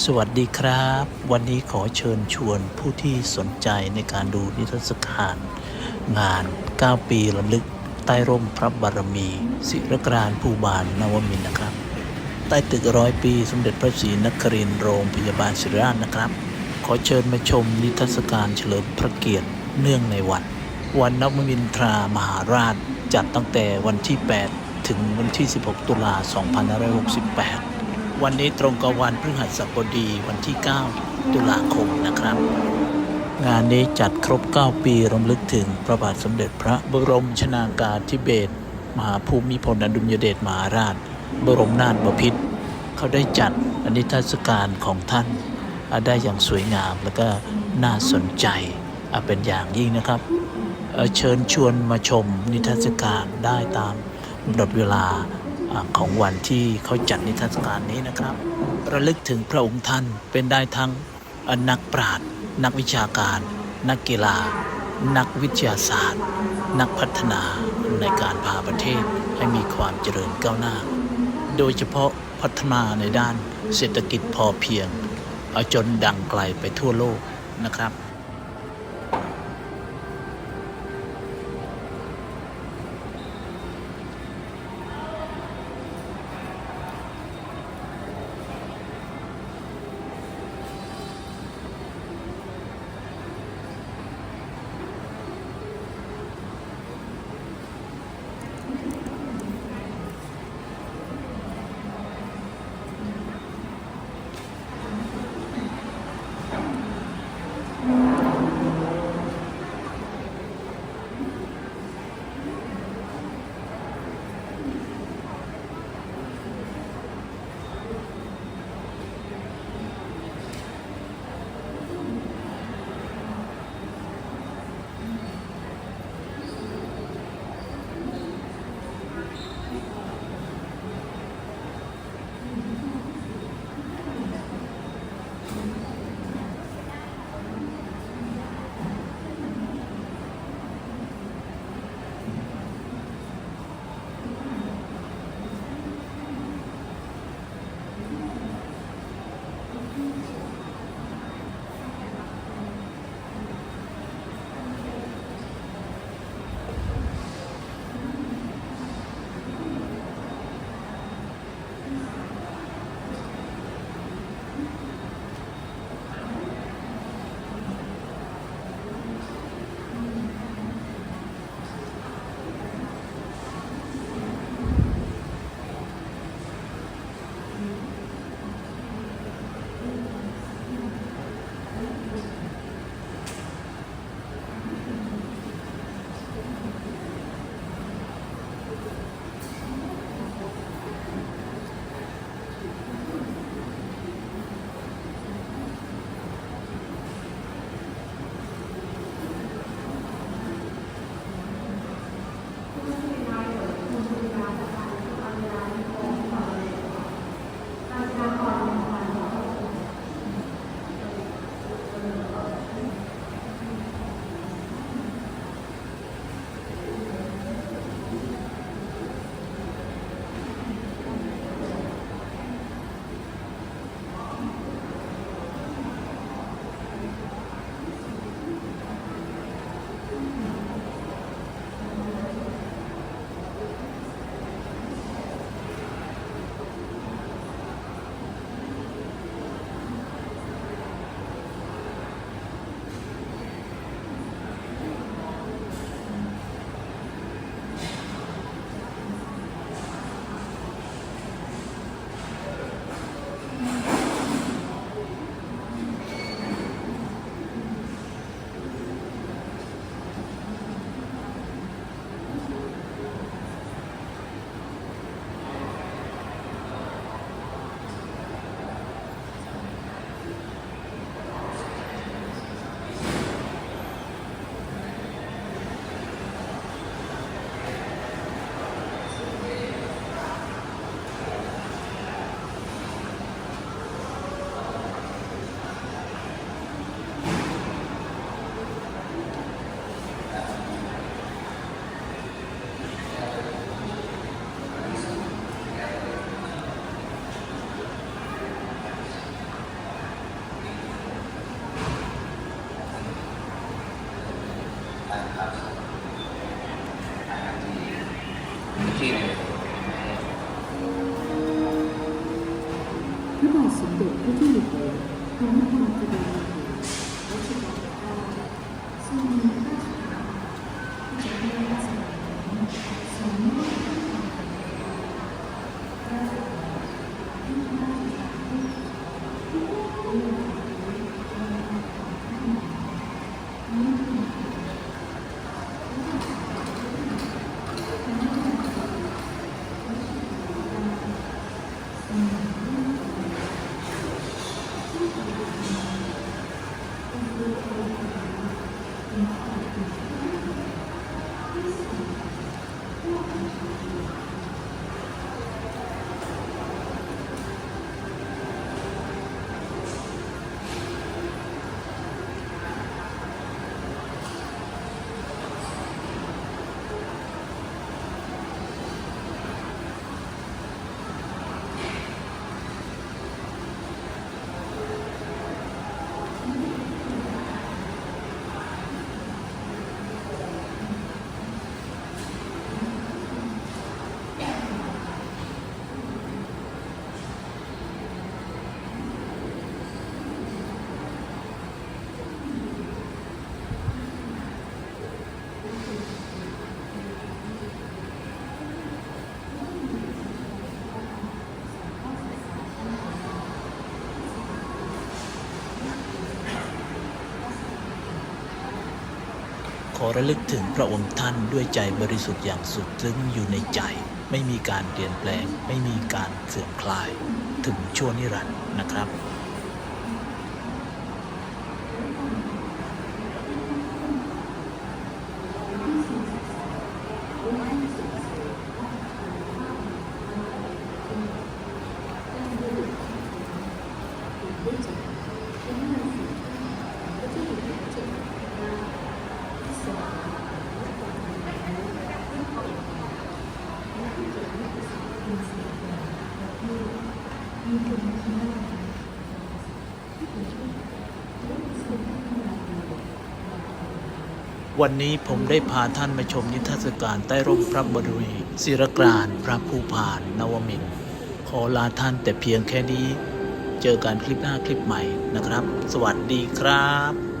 สวัสดีครับ วันนี้ขอเชิญชวนผู้ที่สนใจในการดูนิทรรศการงาน 9 ปีลำลึก ใต้ร่มพระบารมี ศิรกรานภูบาลนวมินทร์นะครับ ใต้ตึกร้อยปีสมเด็จพระศรีนครินทร์โรงพยาบาลศิริราชนะครับ ขอเชิญมาชมนิทรรศการเฉลิมพระเกียรติเนื่องในวัน วันนวมินทรามหาราชจัดตั้งแต่วันที่ 8 ถึงวันที่ 16 ตุลา2568 วันนี้ตรงกับวันพฤหัสบดีวันที่ 9 ตุลาคมนะครับ งานนี้จัดครบ 9 ปีรำลึกถึงพระบาทสมเด็จพระบรมชนากาธิเบศรมหาภูมิพลอดุลยเดชมหาราช บรมนาถบพิตรเขาได้จัดอนิทรรศการของท่านาได้อย่างสวยงามแล้วก็น่าสนใจเป็นอย่างยิ่งนะครับเชิญชวนมาชมนิทรรศการได้ตามกำหนดเวลา ของวันที่เขาจัดนิทรรศการนี้นะครับ ระลึกถึงพระองค์ท่านเป็นได้ทั้งนักปราชญ์นักวิชาการ นักกีฬา นักวิทยาศาสตร์ นักพัฒนาในการพาประเทศให้มีความเจริญก้าวหน้า โดยเฉพาะพัฒนาในด้านเศรษฐกิจพอเพียงเอาจนดังไกลไปทั่วโลกนะครับ ทีหนึ่พระบาทสมเด็จพระเจ้าอยู่หัวพระมหากรุณา ระลึกถึงพระองค์ท่านด้วยใจบริสุทธิ์อย่างสุดซึ้งอยู่ในใจ ไม่มีการเปลี่ยนแปลง ไม่มีการเสื่อมคลาย ถึงชั่วนิรันดร์นะครับ วันนี้ผมได้พาท่านมาชมนิทรรศการใต้ร่มพระบรมีศิรกรานพระภูพานนวมินทร์ขอลาท่านแต่เพียงแค่นี้ เจอกันคลิปหน้าคลิปใหม่นะครับ สวัสดีครับ